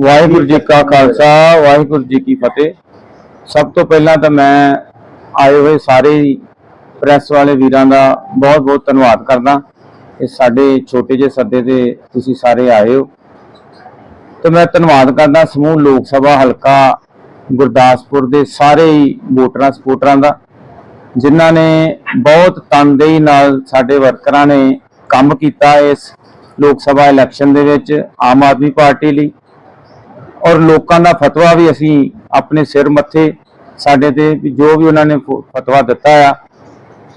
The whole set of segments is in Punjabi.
ਵਾਹਿਗੁਰੂ ਜੀ ਕਾ ਖਾਲਸਾ, ਵਾਹਿਗੁਰੂ ਜੀ ਕੀ ਫਤਿਹ। ਸਭ ਤੋਂ ਪਹਿਲਾਂ ਤਾਂ ਮੈਂ ਆਏ ਹੋਏ ਸਾਰੇ ਪ੍ਰੈਸ ਵਾਲੇ ਵੀਰਾਂ ਦਾ ਬਹੁਤ ਬਹੁਤ ਧੰਨਵਾਦ ਕਰਦਾ। ਕਿ ਸਾਡੇ ਛੋਟੇ ਜਿਹੇ ਸੱਦੇ ਤੇ ਤੁਸੀਂ ਸਾਰੇ ਆਏ ਹੋ। ਤੇ ਮੈਂ ਧੰਨਵਾਦ ਕਰਦਾ ਸਮੂਹ ਲੋਕ ਸਭਾ ਹਲਕਾ ਗੁਰਦਾਸਪੁਰ ਦੇ ਸਾਰੇ ਹੀ ਵੋਟਰਾਂ ਸਪੋਰਟਰਾਂ ਦਾ, ਜਿਨ੍ਹਾਂ ਨੇ ਬਹੁਤ ਤਨਦੇਹੀ ਨਾਲ ਸਾਡੇ ਵਰਕਰਾਂ ਨੇ ਕੰਮ ਕੀਤਾ ਇਸ ਲੋਕ ਸਭਾ ਇਲੈਕਸ਼ਨ ਦੇ ਵਿੱਚ, ਆਮ ਆਦਮੀ ਪਾਰਟੀ ਲਈ। ਔਰ ਲੋਕਾਂ ਦਾ ਫਤਵਾ ਵੀ ਅਸੀਂ ਆਪਣੇ ਸਿਰ ਮੱਥੇ ਸਾਡੇ ਤੇ ਵੀ ਜੋ ਵੀ ਉਹਨਾਂ ਨੇ ਫ- ਫਤਵਾ ਦਿੱਤਾ ਆ,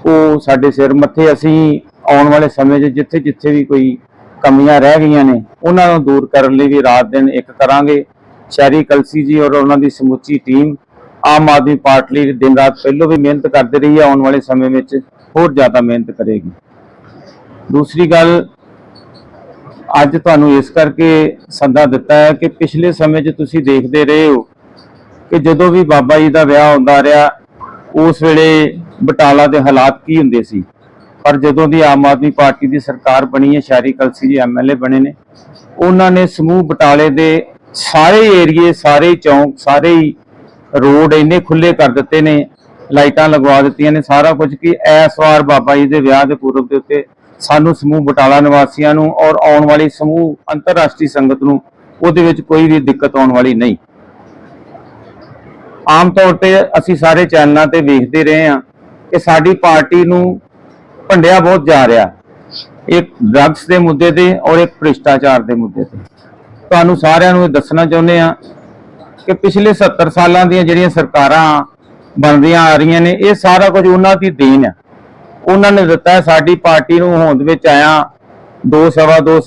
ਉਹ ਸਾਡੇ ਸਿਰ ਮੱਥੇ ਅਸੀਂ ਆਉਣ ਵਾਲੇ ਸਮੇਂ 'ਚ ਜਿੱਥੇ ਜਿੱਥੇ ਵੀ ਕੋਈ ਕਮੀਆਂ ਰਹਿ ਗਈਆਂ ਨੇ, ਉਹਨਾਂ ਨੂੰ ਦੂਰ ਕਰਨ ਲਈ ਵੀ ਰਾਤ ਦਿਨ ਇੱਕ ਕਰਾਂਗੇ। ਸ਼ਹਿਰੀ ਕਲਸੀ ਜੀ ਔਰ ਉਹਨਾਂ ਦੀ ਸਮੁੱਚੀ ਟੀਮ ਆਮ ਆਦਮੀ ਪਾਰਟੀ ਦਿਨ ਰਾਤ ਪਹਿਲੋਂ ਵੀ ਮਿਹਨਤ ਕਰਦੇ ਰਹੀ ਹੈ ਆਉਣ ਵਾਲੇ ਸਮੇਂ ਵਿੱਚ ਹੋਰ ਜ਼ਿਆਦਾ ਮਿਹਨਤ ਕਰੇਗੀ। ਦੂਸਰੀ ਗੱਲ ਅੱਜ ਤੁਹਾਨੂੰ ਇਸ ਕਰਕੇ ਸੱਦਾ ਦਿੱਤਾ ਹੈ ਕਿ ਪਿਛਲੇ ਸਮੇਂ 'ਚ ਤੁਸੀਂ ਦੇਖਦੇ ਰਹੇ ਹੋ ਕਿ ਜਦੋਂ ਵੀ ਬਾਬਾ ਜੀ ਦਾ ਵਿਆਹ ਹੁੰਦਾ ਰਿਹਾ, ਉਸ ਵੇਲੇ ਬਟਾਲਾ ਦੇ ਹਾਲਾਤ ਕੀ ਹੁੰਦੇ ਸੀ? ਪਰ ਜਦੋਂ ਦੀ ਆਮ ਆਦਮੀ ਪਾਰਟੀ ਦੀ ਸਰਕਾਰ ਬਣੀ ਹੈ, ਸ਼ਹਿਰੀ ਕਲਸੀ ਜੀ ਐਮਐਲਏ ਬਣੇ ਨੇ, ਉਹਨਾਂ ਨੇ ਸਮੂਹ ਬਟਾਲੇ ਦੇ ਸਾਰੇ ਏਰੀਏ, ਸਾਰੇ ਚੌਂਕ, ਸਾਰੇ ਹੀ ਰੋਡ ਇੰਨੇ ਖੁੱਲੇ ਕਰ ਦਿੱਤੇ ਨੇ, ਲਾਈਟਾਂ ਲਗਵਾ ਦਿੱਤੀਆਂ ਨੇ, ਸਾਰਾ ਕੁਝ ਕਿ ਇਸ ਵਾਰ ਬਾਬਾ ਜੀ ਦੇ ਵਿਆਹ ਦੇ ਪੂਰਬ ਦੇ ਉੱਤੇ ਸਾਨੂੰ ਸਮੂਹ ਬਟਾਲਾ ਨਿਵਾਸੀਆਂ ਨੂੰ ਔਰ ਆਉਣ ਵਾਲੀ ਸਮੂਹ ਅੰਤਰਰਾਸ਼ਟਰੀ ਸੰਗਤ ਨੂੰ ਉਹਦੇ ਵਿੱਚ ਕੋਈ ਵੀ ਦਿੱਕਤ ਆਉਣ ਵਾਲੀ ਨਹੀਂ। ਆਮ ਤੌਰ ਤੇ ਅਸੀਂ ਸਾਰੇ ਚੈਨਲਾਂ ਤੇ ਵੇਖਦੇ ਰਹੇ ਹਾਂ ਕਿ ਸਾਡੀ ਪਾਰਟੀ ਨੂੰ ਭੰਡਿਆ ਬਹੁਤ ਜਾ ਰਿਹਾ। ਇੱਕ ਡਰੱਗਸ ਦੇ ਮੁੱਦੇ ਤੇ ਔਰ ਇੱਕ ਭ੍ਰਿਸ਼ਟਾਚਾਰ ਦੇ ਮੁੱਦੇ ਤੇ। ਤੁਹਾਨੂੰ ਸਾਰਿਆਂ ਨੂੰ ਇਹ ਦੱਸਣਾ ਚਾਹੁੰਦੇ ਆ ਕਿ ਪਿਛਲੇ 70 ਸਾਲਾਂ ਦੀਆਂ ਜਿਹੜੀਆਂ ਸਰਕਾਰਾਂ ਬਣਦੀਆਂ ਆ ਰਹੀਆਂ ਨੇ, ਇਹ ਸਾਰਾ ਕੁਝ ਉਹਨਾਂ ਦੀ ਦੇਣ ਹੈ ਉਹਨਾਂ ਨੇ ਦਿੱਤਾ ਸਾਡੀ ਪਾਰਟੀ ਨੂੰ ਹੋਂਦ ਵਿੱਚ ਆਇਆ ਦੋ ਸਵਾ ਦੋ ਸਾਲ